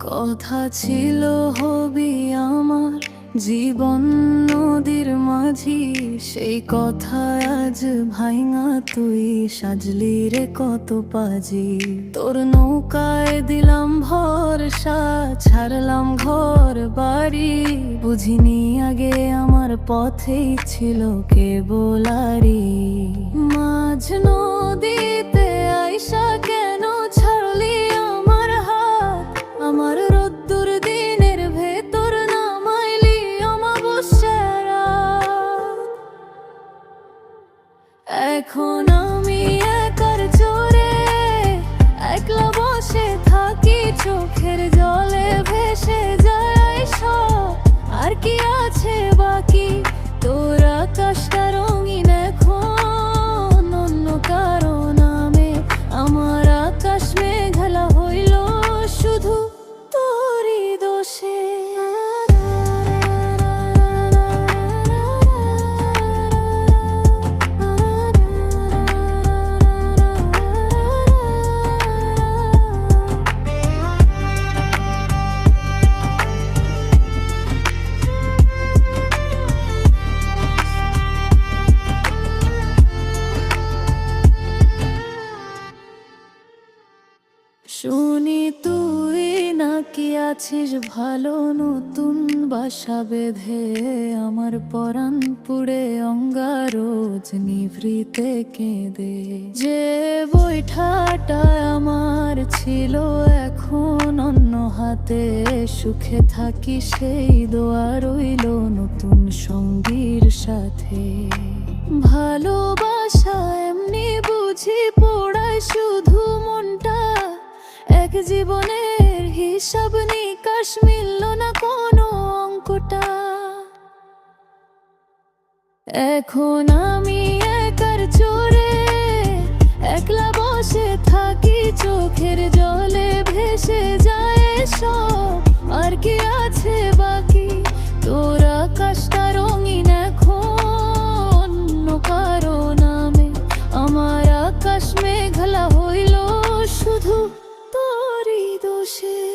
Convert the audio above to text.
কথা ছিল হবি আমার, জীবন নদীর মাঝি। সেই কথা আজ ভাইঙা তুই, সাজলি রে কত পাজি। তোর নৌকায় দিলাম ভরসা, ছাড়লাম ঘর বাড়ি। বুঝিনি আগে আমার পথেই ছিল কে এখন শুনি তুই নাকি আছিস ভালো নতুন বাসা বেঁধে? আমার পরাণ পুড়ে অঙ্গারোজ নিভৃতে কেঁদে। যে বৈঠাটা আমার ছিল, এখন অন্য হাতে সুখে থাকি সেই দোয়া রইল নতুন সঙ্গীর সাথে। ভালোবাসা এমনি বুঝি পোড়ায় জীবনের হিসাব নিকাশ মিলল না কোনো অঙ্কটা। এখন আমি একার চোরে একলা বসে থাকি, চোখের জলে ভেসে যায় সব আর কি আছে 是。